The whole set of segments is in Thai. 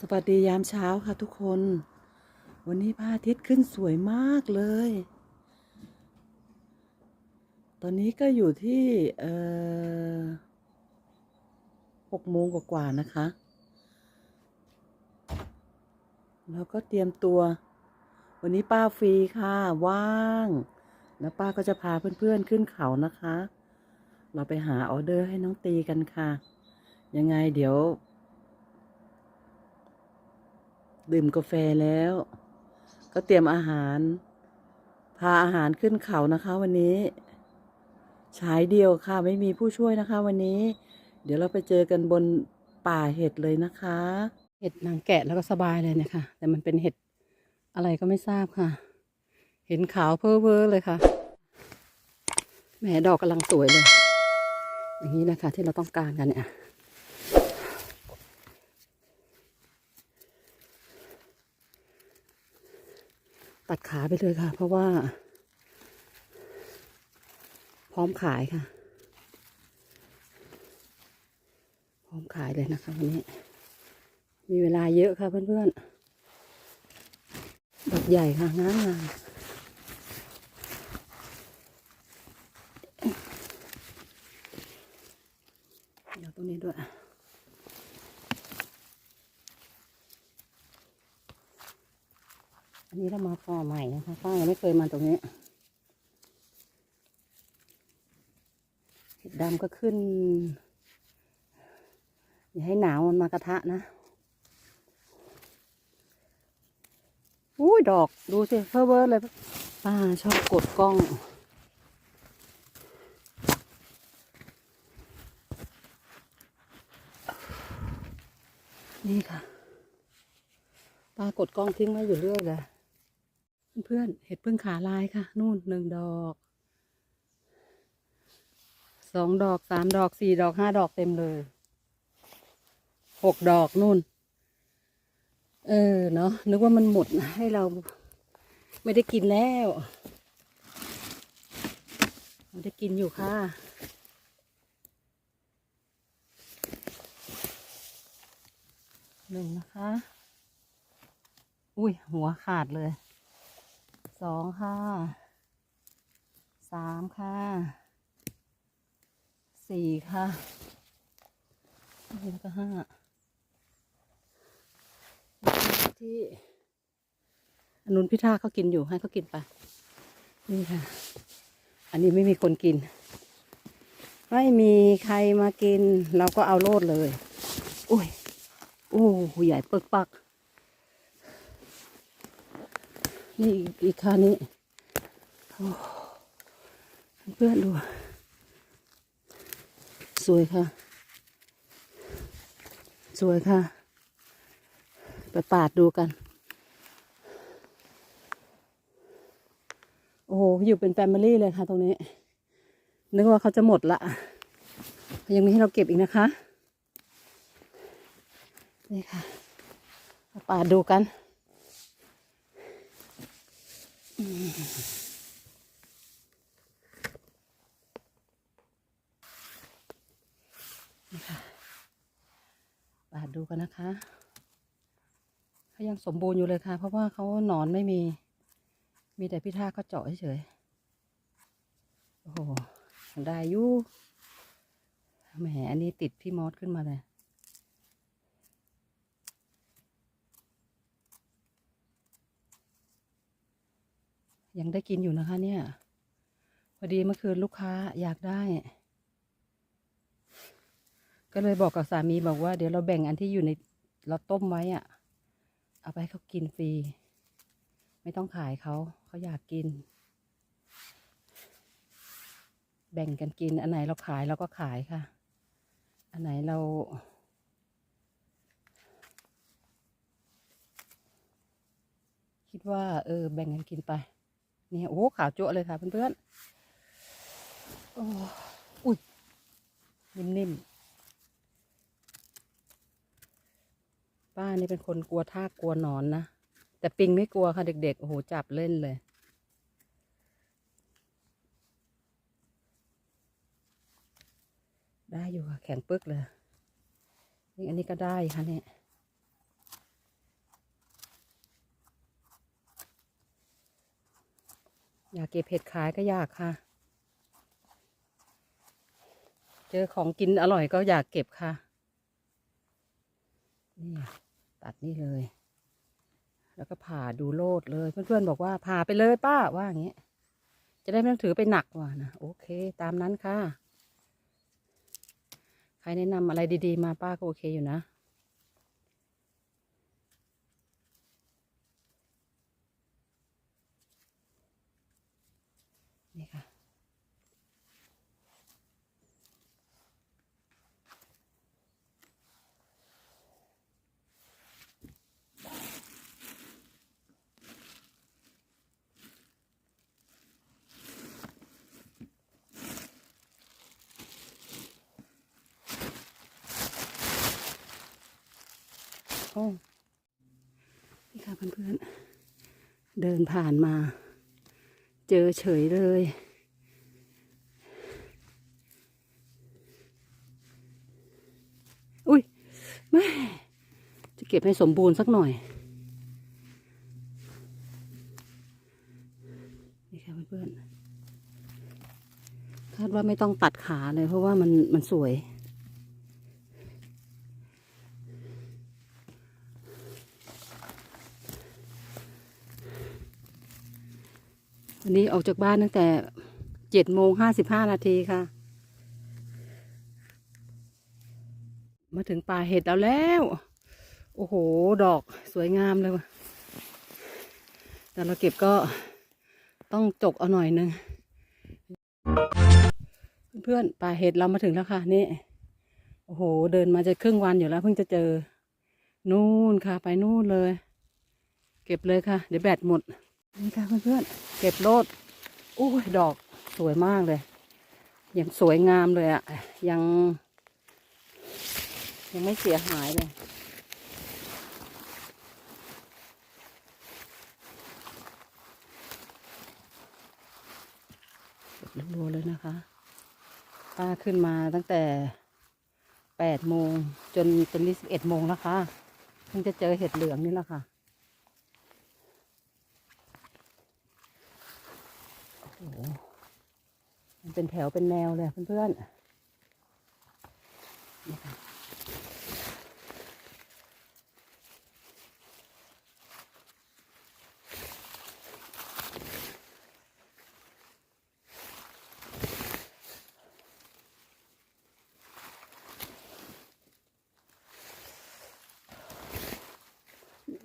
สวัสดียามเช้าค่ะทุกคน วันนี้พระอาทิตย์ขึ้นสวยมากเลย ตอนนี้ก็อยู่ที่หกโมงกว่าๆนะคะ แล้วก็เตรียมตัว วันนี้ป้าฟรีค่ะ ว่าง แล้วป้าก็จะพาเพื่อนๆขึ้นเขานะคะ เราไปหาออเดอร์ให้น้องตีกันค่ะ ยังไงเดี๋ยว ดื่มกาแฟแล้ว ก็เตรียมอาหาร พาอาหารขึ้นเขานะคะ วันนี้ฉายเดียวค่ะ ไม่มีผู้ช่วยนะคะ วันนี้ เดี๋ยวเราไปเจอกันบนป่าเห็ดเลยนะคะ เห็ดนางแกะแล้วก็สบายเลยเนี่ยค่ะ แต่มันเป็นเห็ดอะไรก็ไม่ทราบค่ะ เห็นขาวเพ้อเว้อเลยค่ะแหมดอกกำลังสวยเลย อย่างนี้นะคะ ที่เราต้องการกันเนี่ย ตัดขาไปเลยค่ะ เพราะว่า พร้อมขายค่ะ พร้อมขายเลยนะคะวันนี้ มีเวลาเยอะค่ะเพื่อนๆดอกใหญ่ค่ะงามงามเดี๋ยวตรงนี้ด้วย อันนี้เรามาฟอใหม่นะคะป้ายังไม่เคยมาตรงนี้เห็ดดำก็ขึ้น อย่าให้หนาวมันมากระทะนะอุ้ยดอกดูสิเพ้อเวอร์เลยป้าชอบกดกล้องนี่ค่ะป้ากดกล้องทิ้งไว้อยู่เรื่อยเลย เพื่อนๆเห็ดพึ่งขาลายค่ะ นู่นหนึ่งดอกสองดอกสามดอกสี่ดอกห้าดอกเต็มเลยหกดอกนู่น เออเนาะนึกว่ามันหมดให้เราไม่ได้กินแล้วไม่ได้กินอยู่ค่ะหนึ่งนะคะ อุ้ยหัวขาดเลย สองค่ะสามค่ะสี่ค่ะแล้วก็ห้าที่อนุนพิธาเขากินอยู่ให้เขากินไป นี่ค่ะ อันนี้ไม่มีคนกิน ไม่มีใครมากิน เราก็เอาโลดเลยอุ้ย โอ้โหใหญ่ปึกปัก นี่อีกคันนี้โอ้เพื่อนดู สวยค่ะ สวยค่ะ ไปปาดดูกัน โอ้โห อยู่เป็นแฟมิลี่เลยค่ะตรงนี้ นึกว่าเขาจะหมดละ ยังมีให้เราเก็บอีกนะคะ นี่ค่ะ ปาดดูกัน นี่ค่ะปาดดูกันนะคะเขายังสมบูรณ์อยู่เลยค่ะ เพราะว่าเขาหนอนไม่มี มีแต่พิธาก็เจาะเฉยโอ้โหได้อยู่แหมอันนี้ติดพี่มอสขึ้นมาเลย ยังได้กินอยู่นะคะเนี่ย พอดีเมื่อคืนลูกค้าอยากได้ ก็เลยบอกกับสามีบอกว่าเดี๋ยวเราแบ่งอันที่อยู่ในเราต้มไว้อะเอาไปให้เขากินฟรี ไม่ต้องขายเขาเขาอยากกิน แบ่งกันกิน อันไหนเราขายเราก็ขายค่ะ อันไหนเราคิดว่าเออแบ่งกันกินไป นี่โอ้ขาวจั่วเลยค่ะเพื่อนๆอ้อุ้ยนิ่มๆ ป้านี่เป็นคนกลัวทากกลัวหนอนนะ แต่ปิงไม่กลัวค่ะเด็กๆ โอ้โห จับเล่นเลย ได้อยู่ค่ะ แข็งปึกเลย นี่อันนี้ก็ได้ค่ะเนี่ย อยากเก็บเห็ดขายก็อยากค่ะ เจอของกินอร่อยก็อยากเก็บค่ะ นี่ตัดนี่เลย แล้วก็ผ่าดูโลดเลย เพื่อนๆบอกว่าผ่าไปเลยป้าว่าอย่างเงี้ย จะได้ไม่ต้องถือไปหนักว่ะนะโอเค ตามนั้นค่ะ ใครแนะนำอะไรดี ๆ มาป้าก็โอเคอยู่นะ นี่ค่ะโอ้นี่ค่ะเพื่อนๆ เดินผ่านมา เจอเฉยเลย อุ้ยแม่จะเก็บให้สมบูรณ์สักหน่อย นี่ค่ะเพื่อนๆคาดว่าไม่ต้องตัดขาเลยเพราะว่ามันมันสวย วันนี้ออกจากบ้านตั้งแต่เจ็ดโมงห้าสิบห้านาทีค่ะ มาถึงป่าเห็ดแล้วแล้ว โอ้โห ดอกสวยงามเลยว่ะ แต่เราเก็บก็ต้องจกเอาหน่อยนึง เพื่อนๆป่าเห็ดเรามาถึงแล้วค่ะ นี่ โอ้โห เดินมาจะครึ่งวันอยู่แล้ว เพิ่งจะเจอ นู่นค่ะ ไปนู่นเลย เก็บเลยค่ะ เดี๋ยวแบตหมด นี่ค่ะเพื่อนๆเก็บโลดโอ้ยดอกสวยมากเลย ยังสวยงามเลยอะ่ะยัง ยังไม่เสียหายเลยเก็บรัวเลยนะคะป้าขึ้นมาตั้งแต่แปดโมงจนตอนนี้สิบเอ็ดโมงแล้วค่ะเพิ่งจะเจอเห็ดเหลืองนี่แหละค่ะ โอ้มันเป็นแถวเป็นแนวเลยเพื่อนๆ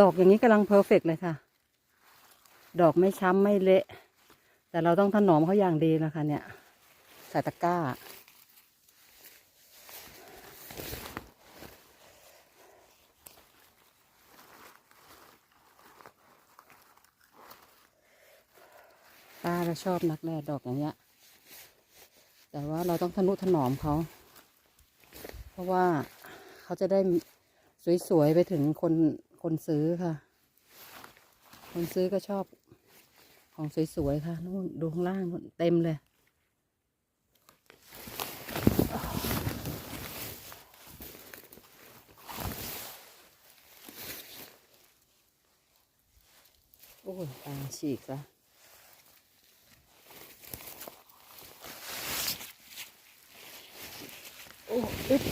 ดอกอย่างนี้กำลังเพอร์เฟกต์เลยค่ะ ดอกไม่ช้ำไม่เละ แต่เราต้องถนอมเขาอย่างดีนะคะ เนี่ยใส่ตะกร้า ป้าเราชอบนักแลดอกอย่างเงี้ย แต่ว่าเราต้องทนุถนอมเขา เพราะว่าเขาจะได้สวยๆไปถึงคนคนซื้อค่ะ คนซื้อก็ชอบ ของสวยๆค่ะนู่นดูข้างล่างนู่นเต็มเลย โอ้ยตาฉีกละโอ้อึด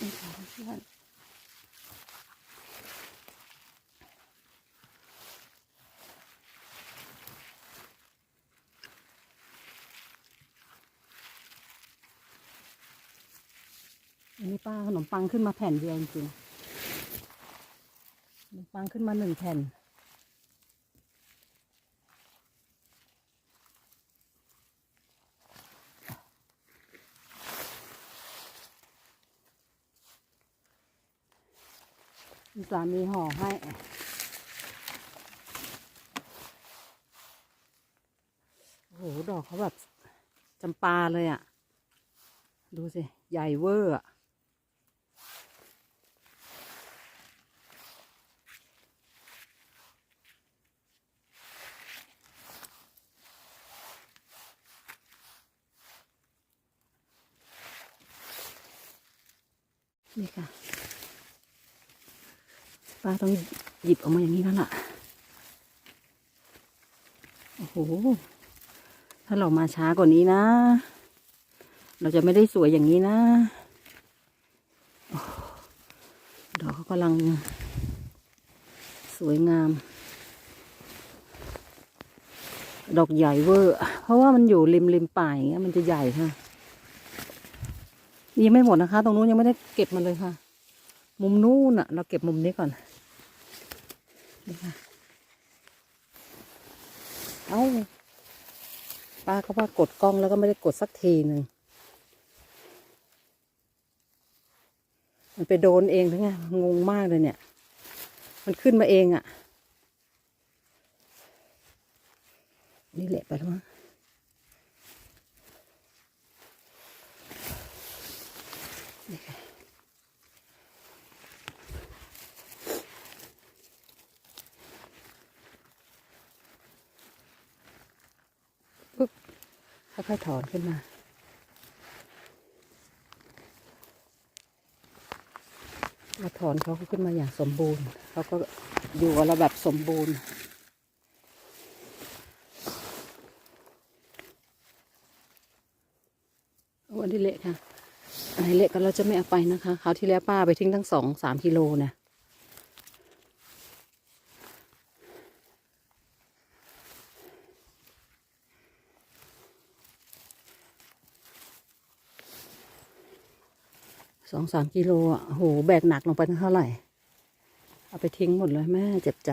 นี่ค่ะเพื่อน อันนี้ป้าขนมปังขึ้นมาแผ่นเดียวจริงขนมปังขึ้นมาหนึ่งแผ่น สามีห่อให้โอ้โห ดอกเขาแบบจำปาเลยอะ่ะ ดูสิ ใหญ่เวอร์อะ นี่ค่ะ ป้าต้องหยิบออกมาอย่างนี้แล้วล่ะ โอ้โห ถ้าเรามาช้ากว่านี้นะ เราจะไม่ได้สวยอย่างนี้นะอดอกเขากำลัง สวยงาม ดอกใหญ่เวอร์ เพราะว่ามันอยู่ริมริมป่าอย่างเงี้ยมันจะใหญ่ค่ะยังไม่หมดนะคะ ตรงนู้นยังไม่ได้เก็บมันเลยค่ะ มุมนู้นอะเราเก็บมุมนี้ก่อน นี่ค่ะเอาป้าก็ว่ากดกล้องแล้วก็ไม่ได้กดสักทีหนึ่งมันไปโดนเองหรือไงงงมากเลยเนี่ย มันขึ้นมาเองอะ่ะ นี่แหละไปแล้วมั้งนี่ค่ะ ค่อยๆถอนขึ้นมามาถอนเขาขึ้นมาอย่างสมบูรณ์ เขาก็อยู่กับเราแบบสมบูรณ์โอ้อันนี้เละค่ะอันไหนเละก็เราจะไม่เอาไปนะคะคราวที่แล้วป้าไปทิ้งทั้งสองสามกิโลนะส องสามกิโลอะโหแบกหนักลงไปเท่าไหร่ เอาไปทิ้งหมดเลยแม่เจ็บใจ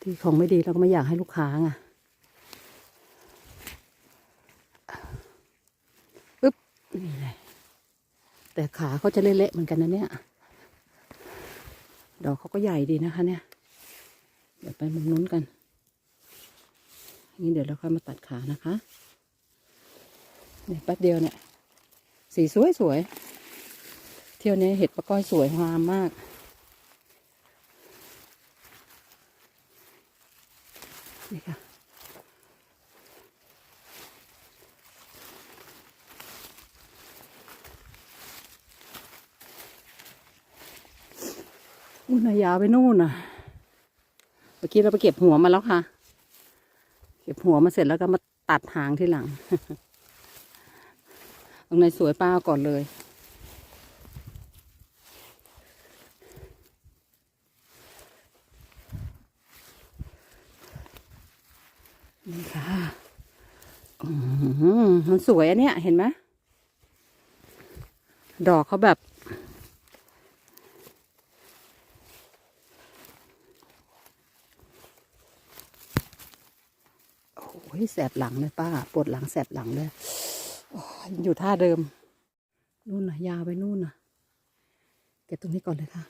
ที่ของไม่ดีเราก็ไม่อยากให้ลูกค้าไงปึ๊บนี่เลยแต่ขาเขาจะเละๆเหมือนกันนะเนี่ย ดอกเขาก็ใหญ่ดีนะคะ เนี่ย เดี๋ยวไปมุมนู้นกันนี่เดี๋ยวเราค่อยมาตัดขานะคะ เนี่ยแป๊บเดียวเนี่ย สีสวยสวย เที่ยวนี้เห็ดปะก้อยสวยงามมาก นี่ค่ะ อุ้ยนายาวไปนู่นน่ะ เมื่อกี้เราไปเก็บหัวมาแล้วค่ะ เก็บหัวมาเสร็จแล้วก็มาตัดหางที่หลัง ตรงในสวยป้าก่อนเลย นี่ค่ะมันสวยอันเนี้ยเห็นไหมดอกเขาแบบโอ้ยแสบหลังเลยป้าปวดหลังแสบหลังเลย อยู่ท่าเดิม นู่นน่ะยาวไปนู่นน่ะเก็บตรงนี้ก่อนเลยค่ะ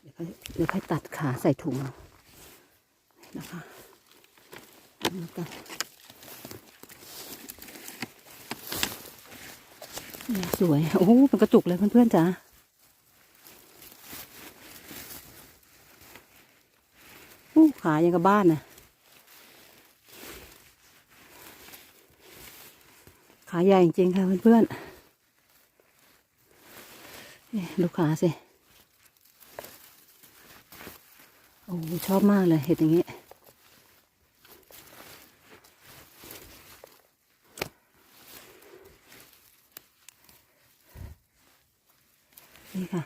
เดี๋ยวค่อยเดี๋ยวค่อยตัดขาใส่ถุงเอานะคะแล้วกันเนี่ยสวย โอ้โหเป็นกระจุกเลยเพื่อนๆจ๋า อู้ขายังกับบ้านนะขาใหญ่จริงๆค่ะเพื่อนๆนี่ดูขาสิ โอ้ชอบมากเลยเห็ดอย่างนี้ นี่ค่ะ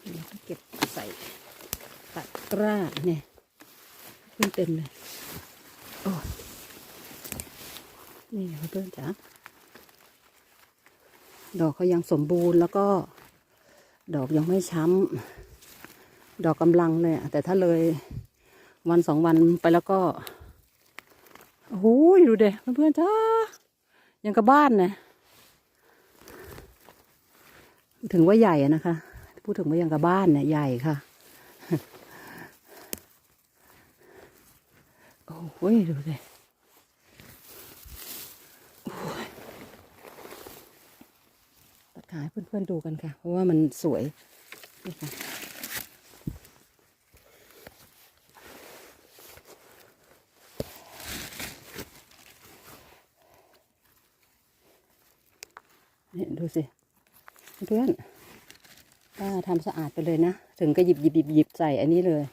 เดี๋ยวเก็บใส่ ตะกร้าเนี่ยขึ้นเต็มเลยโอ้นี่เพื่อนจ๋าดอกเขายังสมบูรณ์แล้วก็ ดอกยังไม่ช้ำดอกกำลังเลยแต่ถ้าเลยวันสองวันไปแล้วก็โอ้โหดูเด็เพื่อนๆจ้ายังกับบ้านนะถึงว่าใหญ่นะคะ พูดถึงว่ายังกับบ้านเนี่ยใหญ่ค่ะ โอ้ย ดูสิตัดขายเพื่อนๆดูกันค่ะ เพราะว่ามันสวย นี่ค่ะ เนี่ดูสิ เพื่อนป้าทำสะอาดไปเลยนะ ถึงก็หยิบหยิบหยิบหยิบใส่อันนี้เลย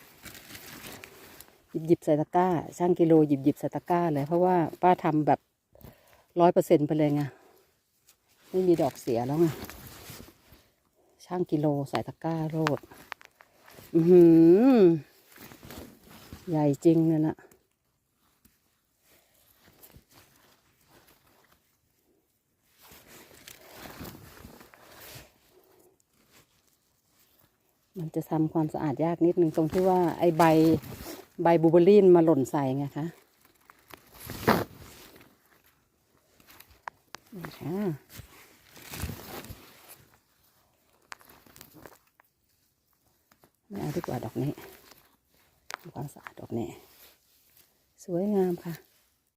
หยิบหยิบใส่ตะกร้าช่างกิโลหยิบหยิบใส่ตะกร้าเลย เพราะว่าป้าทำแบบร้อยเปอร์เซ็นต์ไปเลยไงไม่มีดอกเสียแล้วไงช่างกิโลใส่ตะกร้าโรดอือใหญ่จริงเลยนะมันจะทำความสะอาดยากนิดนึงตรงที่ว่าไอใบ ใบบูเบอรี่มาหล่นใส่ไงคะนะคะ